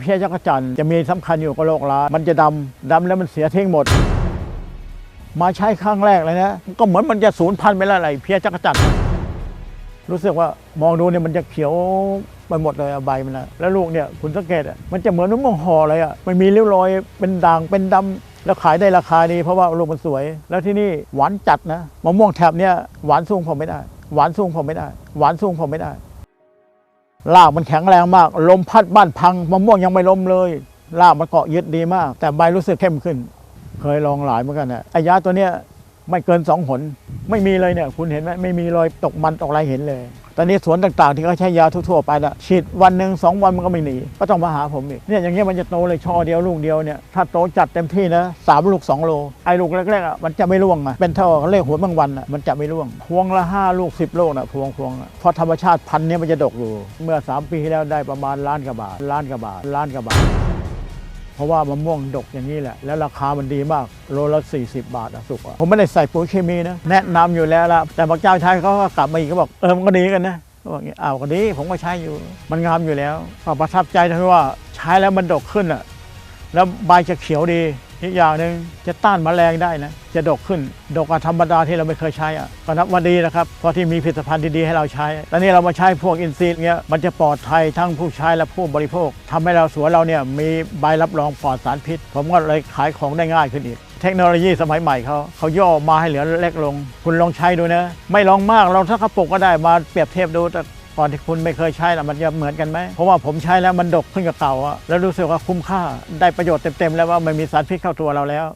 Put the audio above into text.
เพี้ยจักรจันทร์จะมีสำคัญอยู่กับโรคร้ามันจะดำดำแล้วมันเสียทิ้งหมด มาใช้ครั้งแรกเลยนะก็เหมือนมันจะสูญพันธุ์ไปแล้วอะไรเพี้ยจักรจันทร์รู้สึกว่ามองดูเนี่ยมันจะเขียวไปหมดเลยใบมันนะแล้วลูกเนี่ยคุณสังเกตอะมันจะเหมือนนุ่มม่วงห่อเลยอะมันมีริ้วรอยเป็นด่างเป็นดำแล้วขายได้ราคาดีเพราะว่าลูกมันสวย แล้วที่นี่หวานจัดนะมะม่วงแถบเนี่ยหวานสูงผมไม่ได้ หวานสูงผมไม่ได้ หวานสูงผมไม่ได้ รากมันแข็งแรงมาก ลมพัดบ้านพังมะม่วงยังไม่ล้มเลยรากมันเกาะยึดดีมาก แต่ใบรู้สึกเข้มขึ้น เคยลองหลายเหมือนกันนะไอ้ยาตัวเนี้ยไม่เกินสองหน ไม่มีเลยเนี่ย คุณเห็นไหมไม่มีรอยตกมันตกอะไรเห็นเลย อนนี้สวนต่างๆ ที่เขาใช้ยาทั่วๆไปละฉีดวันหนึ่งสองวันมันก็ไม่หนี ก็ต้องมาหาผมอีกเนี่ยอย่างเงี้ยมันจะโตเลยช่อเดียวลูกเดียวเนี่ยถ้าโตจัดเต็มที่นะสามลูกสองโลไอ้ลูกแรกๆอะมันจะไม่ร่วงอะเป็นเท่าเขาเรียกหัวแมงวันอะมันจะไม่ร่วง พวงละห้าลูกสิบลูกนะพวงพวงๆอะเพราะธรรมชาติพันธุ์เนี้มันจะดกอยู่ เมื่อสามปีที่แล้วได้ประมาณล้านกว่าบาทล้านกว่าบาทล้านกว่าบาท เพราะว่ามะม่วงดกอย่างนี้แหละ แล้วราคามันดีมากโลละ40 บาทอะสุกอะผมไม่ได้ใส่ปุ๋ยเคมีนะ แนะนำอยู่แล้วละแต่บางเจ้าใช้เขาก็กลับมาอีกก็บอกเออมันก็ดีกันนะเขาบอกอย่างงี้อ้าวก็ดีผมก็ใช้อยู่ มันงามอยู่แล้วก็ประทับใจที่ว่าใช้แล้วมันดกขึ้นอะแล้วใบจะเขียวดี อีกอย่างหนึ่งจะต้านมแมลงได้นะ จะดกขึ้น ดกกว่าธรรมดาที่เราไม่เคยใช้อะก็นับว่าดีนะครับเพราะที่มีผลิตภัณฑ์ดีๆให้เราใช้ตอนนี้เรามาใช้พวกอินทรีย์เงี้ยมันจะปลอดภัยทั้งผู้ใช้และผู้บริโภคทำให้เราสวนเราเนี่ยมีใบรับรองปลอดสารพิษ ผมก็เลยขายของได้ง่ายขึ้นอีก เทคโนโลยีสมัยใหม่เขาเขาย่อมาให้เหลือเล็กลง คุณลองใช้ดูนะ ไม่ลองมากลองสักกระปุกก็ได้มาเปรียบเทียบดูแต่ อนที่คุณไม่เคยใช้แล้วมันจะเหมือนกันไหมเพราะว่าผมใช้แล้วมันดกขึ้นกับเก่าอะแล้วรู้สึกว่าคุ้มค่าได้ประโยชน์เต็มๆแล้วว่าไม่มีสารพิษเข้าตัวเราแล้ว